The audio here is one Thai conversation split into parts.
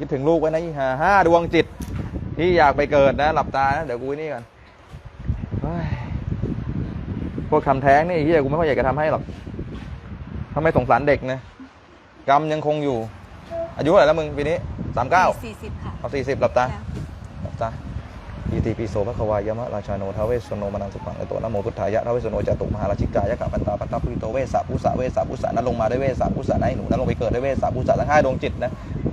คิดถึงลูกไว้นะห้าดวงจิต ที่อยากไปเกิดนะ หลับตานะ เดี๋ยวกูนี่ก่อนอพวกทำแท้งนี่เฮียกูไม่ค่อยอยากจะทำให้หรอกทำไมสงสารเด็กนะกรรมยังคงอยู่ อายุอะไรแล้วมึงปีนี้สามเก้าสี่สิบค่ะเอาสี่สิบหลับตาหลับตาปีตีปีโสพระควายมะราชาโนทเวสโนมานังสุขังในตัวนโมพุทธายะทเวสโนจะตุมหาราชิกายะกะปันตาปันตาพุริโตเวสาพุสะเวสาพุสะนั้นลงมาได้เวสาพุสะนั่นหนูนั้นลงไปเกิดได้เวสาพุสะทั้งห้าดวงจิตนะ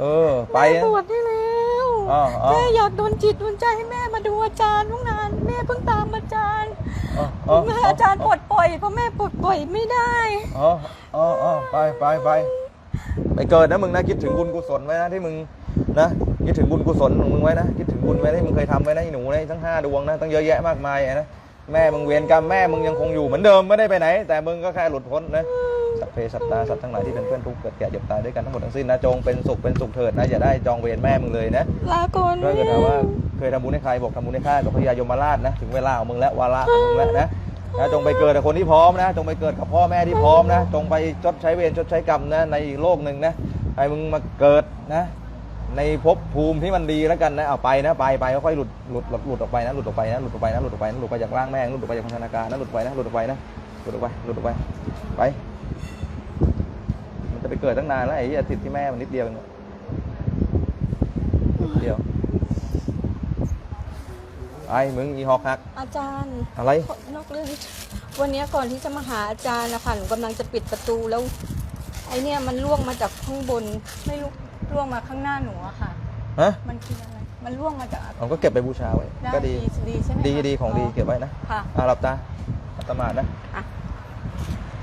เออ ไปแบวชได้แล้วอ้วแม่อยากโดนจิตโดนใจให้แม่มาดูอาจารย์ตั้งนานแม่เพิ่งตามอาจารย์อ๋ออ๋อแม่อาจารย์ปลดปล่อยเพราะแม่ปลดปล่อยไม่ได้อ๋ออ๋อไปไปไปไปเกิดนะมึงนะคิดถึงบุญกุศลไว้นะที่มึงนะคิดถึงบุญกุศลของมึงไว้นะคิดถึงบุญไว้ที่มึงเคยทำไว้นะไอ้หนูนะทั้งห้าดวงนะตั้งเยอะแยะมากมายนะแม่มึงเวียนกรรมแม่มึงยังคงอยู่เหมือนเดิมไม่ได้ไปไหน แต่มึงก็แค่หลุดพ้นนะ สัพเพสัตตาสัตว์ทั้งหลายที่เป็นเพื่อนทุกข์เกิดแก่เจ็บตายด้วยกันทั้งหมดทั้งสิ้นนะจงเป็นสุขเป็นสุขเถิดนะอย่าได้จองเวรแม่มึงเลยนะลาก่อนด้วเกิดถามว่าเคยทำบุญให้ใครบอกทำบุญให้ข้าบอกพญายมราชนะถึงเวลาของมึงแล้ววาระของมึงแล้วนะนะจงไปเกิดกับคนที่พร้อมนะ จงไปเกิดกับพ่อแม่ที่พร้อมนะ จงไปชดใช้เวรชดใช้กรรมนะในอีกโลกหนึ่งนะให้มึงมาเกิดนะ ในภพภูมิที่มันดีแล้วกันนะเอาไปนะไปไปค่อยหลุดหลุดหลุดออกไปนะหลุดออกไปนะหลุดออกไปนะหลุดออกไปนะหลุดไปจากร่างแม่หลุดออกไปจากพันธนาการนะหลุดไปนะหลุดออกไปหลุดออกไปไป จะไปเกิดตั้งนานแล้วไอ้ที่ติดที่แม่มันนิดเดียวเองนิดเดียว ไอ้มึงอีหอกหัก อาจารย์อะไร นอกเรื่องวันนี้ก่อนที่จะมาหาอาจารย์นะคะหนูกำลังจะปิดประตูแล้ว ไอ้เนี่ยมันล่วงมาจากข้างบน ไม่ลุกล่วงมาข้างหน้าหนูอะค่ะ ฮะ มันคืออะไร มันล่วงมาจากผมก็เก็บไปบูชาไว้ ก็ดี ดีใช่ไหมดีดีของดีเก็บไว้นะค่ะอาหลับตาอาตมานะอะ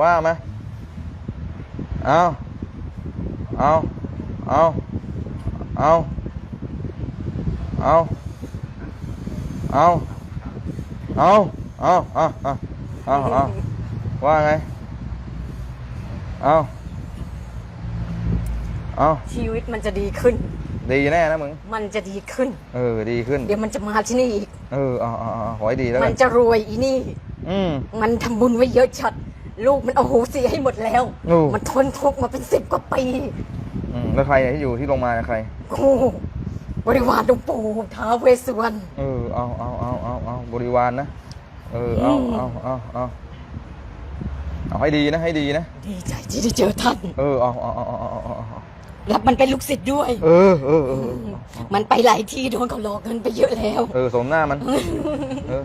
ว่ามาเอาเอาเอาเอาเอาเอาเอาเอาเอาเอาเอาเอาว่าไงเอาเอาชีวิตมันจะดีขึ้น ดีแน่นะมึง มันจะดีขึ้น เออ ดีขึ้น เดี๋ยวมันจะมาที่นี่อีก เออเอาเอาเอาขอให้ดีแล้วมักันนจะรวยอีนี่ อืมมันทำบุญไว้เยอะชัด ลูกมันเอาโหสิให้หมดแล้ว โอ้ มันทนทุกข์มาเป็นสิบกว่าปีอืมแล้วใครเนี่ยที่อยู่ที่โรงพยาบาลใครโอ้บริวารหลวงปู่ท้าวเวสสุวรรณ เออ เอาเอาเอาเอาเอาบริวารนะ เออ เอาอืม เอาเอาเอาเอาให้ดีนะ ให้ดีนะ ดีใจที่ได้เจอท่าน เออ เอาเอาเอาเอาเอาเอาเอารับมันเป็นลูกศิษย์ด้วย เออ เออ เออ เออ มันไปหลายที่โดนเขาหลอกเงินไปเยอะแล้ว เออ สมหน้ามัน เออ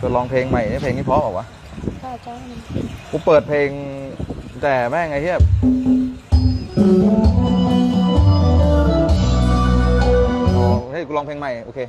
จะลองเพลงใหม่เนี่เพลงนี้เพราะเปล่าวะใช่จ้ากูเปิดเพลงแต่แม่งไอ้เหี้ยอ๋อให้กูลองเพลงใหม่ โอเค